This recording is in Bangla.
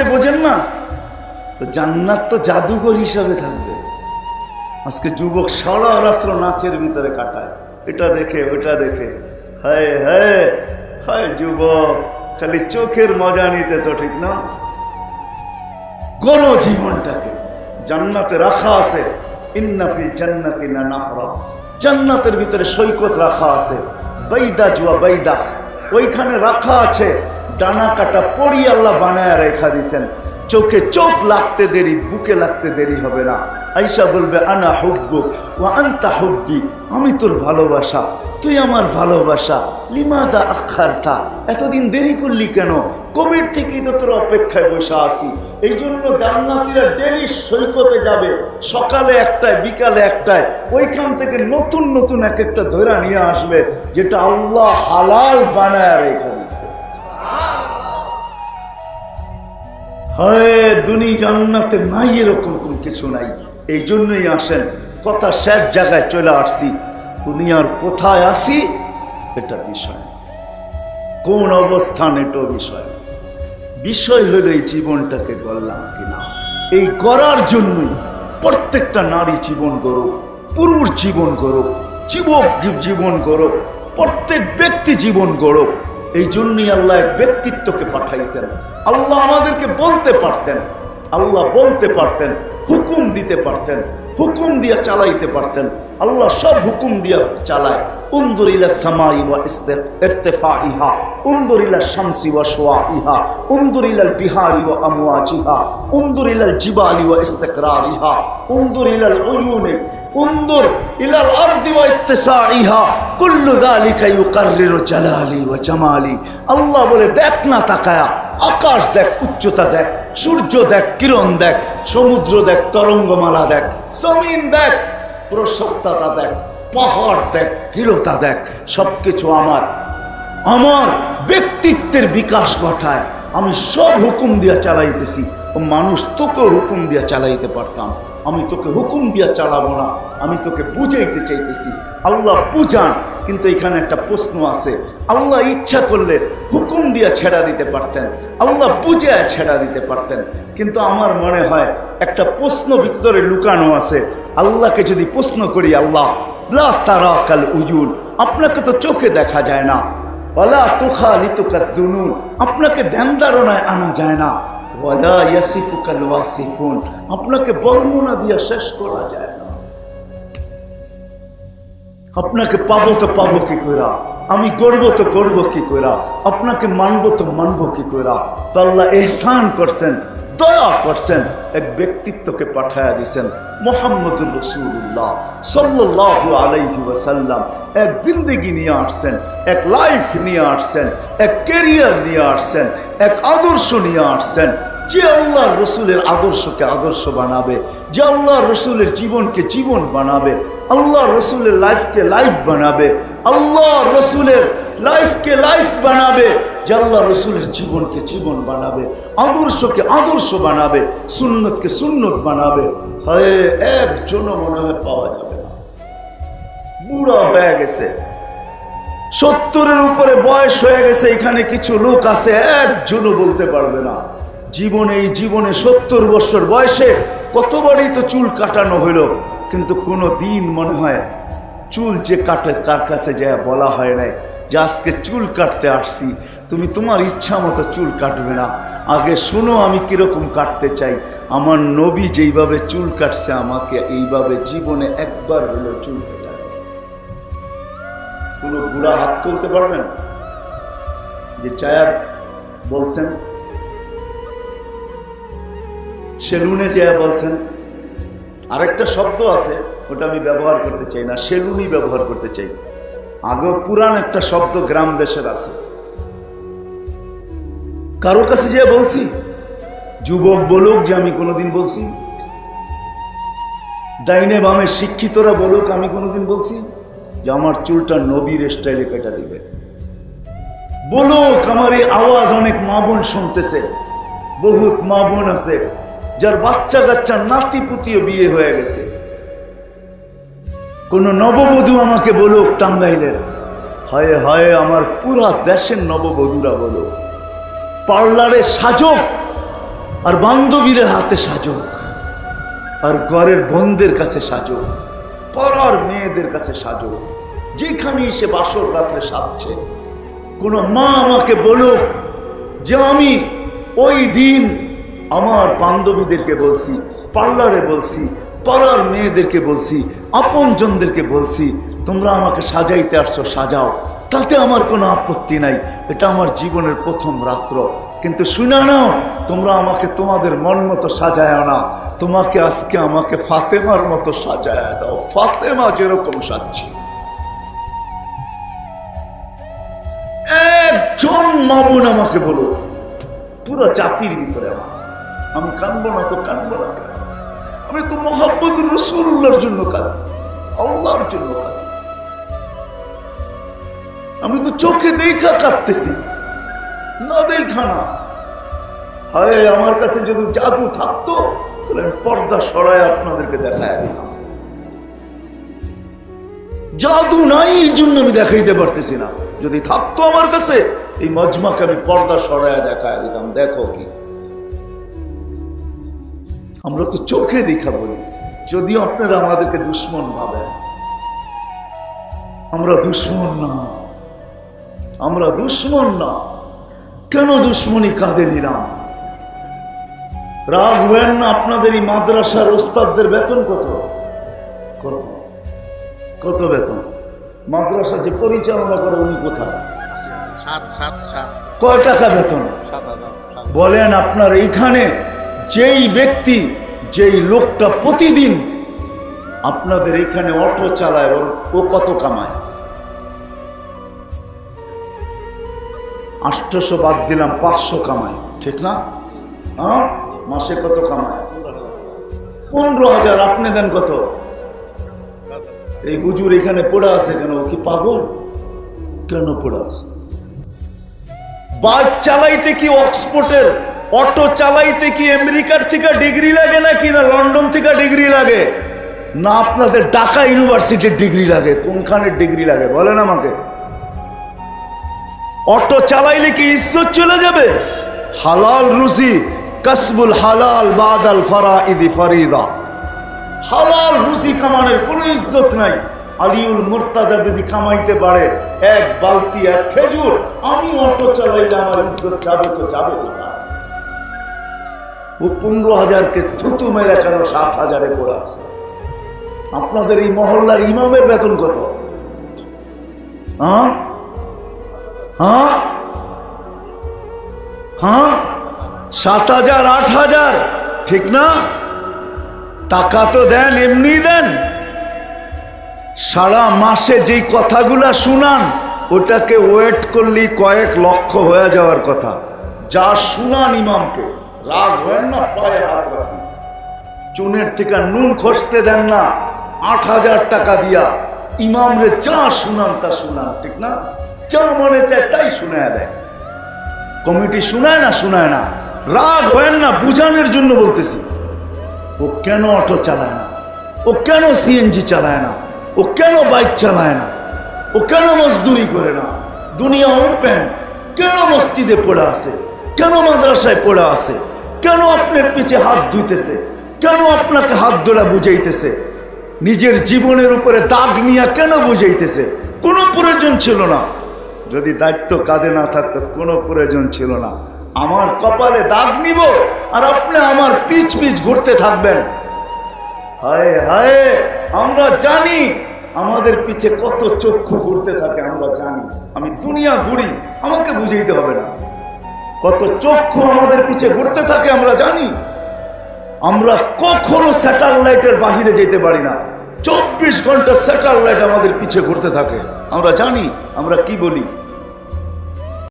নাচে বোঝেন না? তো জান্নাত তো জাদুঘর হিসাবে থাকবে। আজকে যুবক সারা রাত্র নাচের ভিতরে কাটায়। এটা দেখে ওটা দেখে। হায় হায় হায় যুবক, খালি চোখের মজা নিতেছ, ঠিক না? করো জীবনটাকে। জান্নাতে রাখা আছে। ইন্নাফি জান্নাতি না নাহরা জান্নাতের ভিতরে সৈকত রাখা আছে। বাইদা জুয়া বাইদা। ওইখানে রাখা আছে। ডানা কাটা পড়ি আল্লাহ বানায় রেখা দিছেন। চোখে চোখ লাগতে দেরি, বুকে লাগতে দেরি হবে না। আইসা বলবে, আনা হুব্বুক ও আন্তা হুব্বি, আমি তোর ভালোবাসা, তুই আমার ভালোবাসা, লিমাদা আখার থা এতদিন দেরি করলি কেন? কবির থেকেই তো তোর অপেক্ষায় বসে আসি এই জন্য জান্নাতিরা ডেলি সৈকতে যাবে, সকালে একটায়, বিকালে একটায়। ওইখান থেকে নতুন নতুন এক একটা ধৈরা নিয়ে আসবে, যেটা আল্লাহ হালাল বানায় রেখা দিছে হয় দুনি জান্নাতে নাই এরকম কোন কিছু নাই। এই জন্যই আসেন, কথা শেষ জায়গায় চলে আসছি। দুনিয়ার কোথায় আসি এটা বিষয়। কোন অবস্থান এটা বিষয়। বিষয় হলো এই জীবনটাকে গড়লাম কিনা। এই গড়ার জন্যই প্রত্যেকটা নারী জীবন গড়ুক, পুরুষ জীবন গড়ুক, যুবক জীবন গড়ুক, প্রত্যেক ব্যক্তি জীবন গড়ুক। এই জন্যই আল্লাহ এক ব্যক্তিত্বকে পাঠাইছেন। আল্লাহ আমাদেরকে বলতে পারতেন, আল্লাহ বলতে পারতেন, হুকুম দিতে পারতেন, হুকুম দিয়া চালাইতে পারতেন। আল্লাহ সব হুকুম দিয়া চালায়। উন্দরিলা সামাই ইস্তেফা ইহা উন্দরিলা শামসি ওয়া সোয়া ইহা উন্দরিলাল বিহারি ওয়া আমওয়াজ ইহা উন্দরিলাল জিবালি ওয়া ইস্তেকরার ইহা উন্দরিলাল উন্দর ইলাল আরদি ওয়া ইত্তেসা ইহা কুল্লু আল্লাহ বলে, দেখ না তাকায়া, আকাশ দেখ, উচ্চতা দেখ, সূর্য দেখ, কিরণ দেখ, সমুদ্র দেখ, তরঙ্গমালা দেখ, জমিন দেখ, প্রশস্ততা দেখ, পাহাড় দেখ দৃঢ়তা দেখ, সবকিছু আমার। আমার ব্যক্তিত্বের বিকাশ ঘটায়। আমি সব হুকুম দিয়া চালাইতেছি। ও মানুষ তোকেও হুকুম দিয়া চালাইতে পারতাম। আমি তোকে হুকুম দিয়া চালাবো না, আমি তোকে বুঝাইতে চাইতেছি। আল্লাহ বুঝান, কিন্তু এখানে একটা প্রশ্ন আছে। আল্লাহ ইচ্ছা করলে হুকুম দিয়া ছেড়া দিতে পারতেন, আল্লাহ বুঝে ছেড়া দিতে পারতেন। কিন্তু আমার মনে হয় একটা প্রশ্ন ভিতরে লুকানো আছে। আল্লাহকে যদি প্রশ্ন করি, আল্লাহ তারা কাল উজুল আপনাকে তো চোখে দেখা যায় না। ওলা তুখা লিতুকার দুনুন আপনাকে ধ্যান ধারণায় আনা যায় না। আপনাকে বর্ণনা দিয়ে শেষ করা যায় না। আপনাকে পাবো তো পাবো কি কইরা? আমি গড়বো তো গড়বো কি কইরা? আপনাকে মানবো তো মানবো কি কইরা? তো এহসান করছেন, দয়া করছেন, এক ব্যক্তিত্বকে পাঠায়া দিছেন, মোহাম্মদুর রসুল্লাহ সাল্লাহ আলাইহি ওয়াসাল্লাম। এক জিন্দগি নিয়ে আসছেন, এক লাইফ নিয়ে আসছেন, এক কেরিয়ার নিয়ে আসছেন, এক আদর্শ নিয়ে আসছেন যে আল্লাহ রসুলের আদর্শকে আদর্শ বানাবে, যে আল্লাহ রসুলের জীবনকে জীবন বানাবে, আল্লাহ রসুলের লাইফকে লাইফ বানাবে, আল্লাহ রসুলের লাইফকে লাইফ বানাবে, যে আল্লাহ রসুলের জীবনকে জীবন বানাবে, আদর্শকে আদর্শ বানাবে, সুন্নতকে সুন্নত বানাবে, হয়, একজনও মনে হয় পাওয়া যাবে না। বুড়া হয়ে গেছে। সত্তরের উপরে বয়স হয়ে গেছে, এখানে কিছু লোক আছে, একজনও বলতে পারবে না। জীবনে, এই জীবনে সত্তর বছর বয়সে কতবারই তো চুল কাটানো হইল, কিন্তু কোনো দিন মনে হয় চুল যে কাটে কার কাছে যা বলা হয় নাই যে আজকে চুল কাটতে আসছি, তুমি তোমার ইচ্ছা মতো চুল কাটবে না। আগে শোনো আমি কীরকম কাটতে চাই। আমার নবী যেইভাবে চুল কাটছে আমাকে, এইভাবে জীবনে একবার হলো চুল কাটা। কোনো বুড়া হাত তুলতে পারবেন? যে চায়ার বলছেন সেলুনে যেয়া বলছেন, আরেকটা শব্দ আছে, ওটা আমি ব্যবহার করতে চাই না সেলুনই ব্যবহার করতে চাই। আগে পুরান একটা শব্দ গ্রাম দেশের আছে। কারও কাছে যে বলছি, যুবক বলুক যে আমি কোনোদিন বলছি, ডাইনে বামে শিক্ষিতরা বলুক আমি কোনোদিন বলছি, যে আমার চুলটা নবীর স্টাইলে কেটে দিবে। বলুক, আমার এই আওয়াজ অনেক মা বোন শুনতেছে, বহুত মা বোন আছে। যার বাচ্চা কাচ্চা নাতি পুতিও বিয়ে হয়ে গেছে। কোন নববধূ আমাকে বলুক, টাঙ্গাইলের, হয় হয় আমার পুরা দেশের নববধূরা বলো পার্লারে সাজক আর বান্ধবীর হাতে সাজক আর ঘরের বোনদের কাছে সাজক পরার মেয়েদের কাছে সাজক, যেখানেই সে বাসর রাত্রে সাজছে। কোনো মা আমাকে বলুক যে আমি ওই দিন আমার বান্ধবীদেরকে বলছি, পার্লারে বলছি, পাড়ার মেয়েদেরকে বলছি, আপনজনদেরকে বলছি, তোমরা আমাকে সাজাইতে আসছো, সাজাও। তাতে আমার কোনো আপত্তি নাই। এটা আমার জীবনের প্রথম রাত্র। কিন্তু শুনে নাও, তোমরা আমাকে তোমাদের মন মতো সাজায় না। তোমাকে আজকে আমাকে ফাতেমার মতো সাজায় দাও। ফাতেমা যেরকম সাজছি। একজন মামুন আমাকে বলো, পুরো জাতির ভিতরে আমার। আমি কানবো না তো কানবো না। আমি তো মোহাম্মদ রসুল্লাহর জন্য কাঁদি আল্লাহর জন্য কাঁদি আমি তো চোখে দেখা কাঁদতেছি। না দেখা না। হায়, আমার কাছে যদি জাদু থাকতো, তাহলে আমি পর্দা সরায় আপনাদেরকে দেখায় দিতাম। জাদু নাই, এই জন্য আমি দেখাইতে পারতেছি না। যদি থাকতো আমার কাছে, এই মজমাকে আমি পর্দা সরায় দেখায় দিতাম। দেখো কি। আমরা তো চোখে দেখা বলি যদিও আপনারা আমাদেরকে দুশ্মন ভাবেন। আমরা দুশ্মন না। আমরা দুশ্মন না। কেন দুশ্মনী কাঁধে নিলাম? রাগ হবেন না আপনাদের এই মাদ্রাসার ওস্তাদদের বেতন কত? কত? কত বেতন? মাদ্রাসা যে পরিচালনা করে উনি কোথায়? কয় টাকা বেতন? বলেন আপনার এইখানে যেই ব্যক্তি, যেই লোকটা প্রতিদিন আপনাদের এখানে অটো চালায় ওর ও কত কামায়? আষ্টশো বাদ দিলাম, পাঁচশো কামায়। ঠিক না? হ্যাঁ? মাসে কত কামায়? পনেরো হাজার, আপনি দেন কত? এই হুজুর এখানে পড়ে আছে কেন? কি পাগল? কেন পড়ে আছে? বাইক চালাইতে কি অক্সফোর্ডের অটো চালাইতে কি আমেরিকার থেকে ডিগ্রি লাগে নাকি না লন্ডন থেকে ডিগ্রি লাগে? না, আপনাদের ঢাকা ইউনিভার্সিটির ডিগ্রি লাগে। কোনখানের ডিগ্রি লাগে? বলেন আমাকে। অটো চালাইলে কি ইজ্জত চলে যাবে? হালাল রুজি, কাসবুল হালাল, বাদাল ফারা ইদি ফারিদা। হালাল রুজি কামানের কোনো ইজ্জত নাই। আলিউল মুর্তাজা যদি কামাইতে পারে, এক বালতি, এক খেজুর, আমি অটো চালাইলে আমার ইজ্জত যাবে তো যাবে কোথায়? ও পনেরো হাজারকে থুতু মেরে কেন সাত হাজারে পড়ে আছে? আপনাদের এই মহল্লার ইমামের বেতন কত? হ্যাঁ? হ্যাঁ? হ্যাঁ? সাত হাজার, আট হাজার, ঠিক না? টাকা তো দেন এমনি দেন। সারা মাসে যেই কথাগুলা শুনান, ওটাকে ওয়েট করলেই কয়েক লক্ষ হয়ে যাওয়ার কথা। যা শুনান ইমামকে। হয় না, পায়ে হাত চুনের থেকে নুন খসতে দেন না, আট হাজার টাকা দিয়া ইমাম ইমামরে যা শুনান তা শুনান, ঠিক না? যা মনে চায় তাই শুনে দেয়। কমিটি শোনায় না শোনায় না। রাগ হয় না, বুঝানোর জন্য বলতেছি। ও কেন অটো চালায় না? ও কেন সিএনজি চালায় না? ও কেন বাইক চালায় না? ও কেন মজদুরি করে না? দুনিয়া ওপেন। কেন মসজিদে পড়ে আছে? কেন মাদ্রাসায় পড়ে আছে? কেন আপনার পিছে হাত ধুইতেছে? কেন আপনাকে হাত ধরা বুঝাইতেছে? নিজের জীবনের উপরে দাগ নিয়ে কেন বুঝাইতেছে? কোনো প্রয়োজন ছিল না। যদি দায়িত্ব কাঁধে না থাকতো, কোনো প্রয়োজন ছিল না। আমার কপালে দাগ নিব আর আপনি আমার পিচ পিচ ঘুরতে থাকবেন। হায় হায়, আমরা জানি আমাদের পিছে কত চক্ষু ঘুরতে থাকে, আমরা জানি। আমি দুনিয়া ঘুরি, আমাকে বুঝাইতে হবে না। কত চক্ষু আমাদের পিছে ঘুরতে থাকে আমরা জানি। আমরা কখনো স্যাটেলাইটের বাহিরে যেতে পারি না। চব্বিশ ঘণ্টা স্যাটেলাইট আমাদের পিছে ঘুরতে থাকে। আমরা জানি, আমরা কি বলি?